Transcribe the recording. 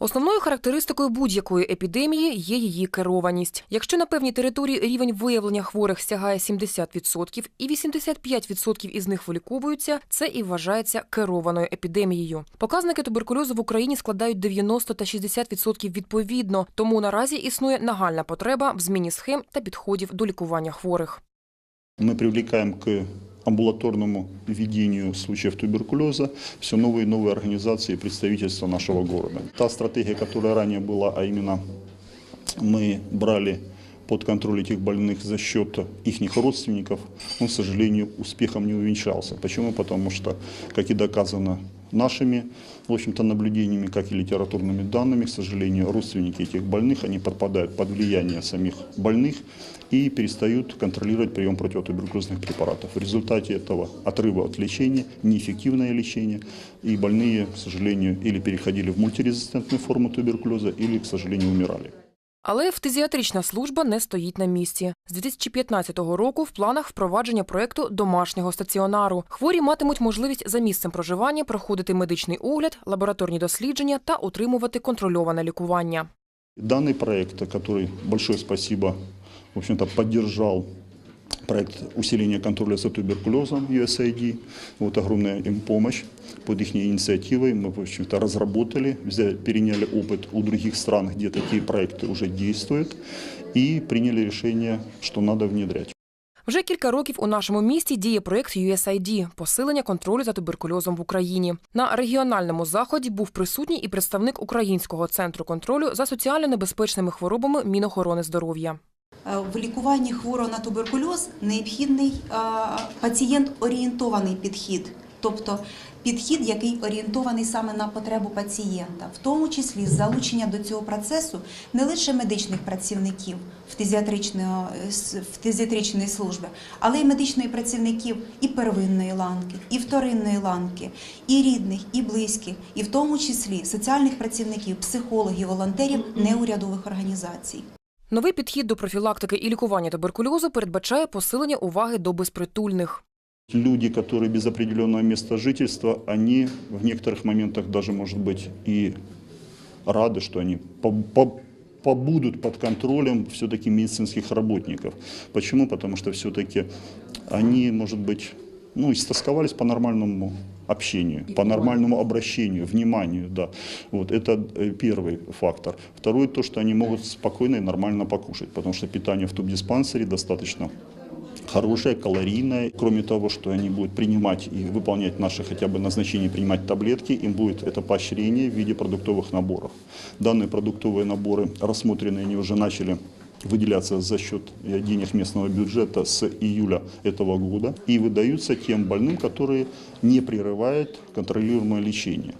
Основною характеристикою будь-якої епідемії є її керованість. Якщо на певній території рівень виявлення хворих сягає 70% і 85% із них виліковуються, це і вважається керованою епідемією. Показники туберкульозу в Україні складають 90 та 60% відповідно, тому наразі існує нагальна потреба в зміні схем та підходів до лікування хворих. Мы привлекаем к амбулаторному ведению случаев туберкулеза все новые и новые организации и представительства нашего города. Та стратегия, которая ранее была, а именно мы брали под контроль этих больных за счет их родственников, он, к сожалению, успехом не увенчался. Почему? Потому что, как и доказано нашими в общем-то, наблюдениями, как и литературными данными, к сожалению, родственники этих больных, они подпадают под влияние самих больных и перестают контролировать прием противотуберкулезных препаратов. В результате этого отрыва от лечения, неэффективное лечение, и больные, к сожалению, или переходили в мультирезистентную форму туберкулеза, или, к сожалению, умирали. Але фтизіатрична служба не стоїть на місці. З 2015 року в планах впровадження проєкту домашнього стаціонару. Хворі матимуть можливість за місцем проживання проходити медичний огляд, лабораторні дослідження та отримувати контрольоване лікування. Даний проект, який большое спасибо, в общем-то, поддержал проект усиления контроля за туберкулезом USAID. Вот огромная им помощь. Под их инициативой мы, в общем-то, разработали, взяли, переняли опыт у других стран, где такие проекты уже действуют, и приняли решение, что надо внедрять. Вже кілька років у нашому місті діє проєкт USAID – посилення контролю за туберкульозом в Україні. На регіональному заході був присутній і представник Українського центру контролю за соціально небезпечними хворобами Мінохорони здоров'я. Е, В лікуванні хворого на туберкульоз необхідний е, пацієнт-орієнтований підхід, тобто підхід, який орієнтований саме на потребу пацієнта, в тому числі залучення до цього процесу не лише медичних працівників фтизіатричної, фтизіатричної служби, але й медичних працівників і первинної ланки, і вторинної ланки, і рідних, і близьких, і в тому числі соціальних працівників, психологів, волонтерів неурядових організацій. Новий підхід до профілактики і лікування туберкульозу передбачає посилення уваги до безпритульних. Люди, которые без определенного места жительства, они в некоторых моментах даже, может быть, и рады, что они по- по- побудут под контролем все-таки медицинских работников. Почему? Потому что все-таки они, может быть, ну, истосковались по нормальному общению, по нормальному обращению, вниманию, да. Вот это э, первый фактор. Второй то, что они могут спокойно и нормально покушать, потому что питание в тубдиспансере достаточно хорошая, калорийная. Кроме того, что они будут принимать и выполнять наши хотя бы назначения, принимать таблетки, им будет это поощрение в виде продуктовых наборов. Данные продуктовые наборы рассмотрены, они уже начали выделяться за счет э, денег местного бюджета с июля этого года и выдаются тем больным, которые не прерывают контролируемое лечение.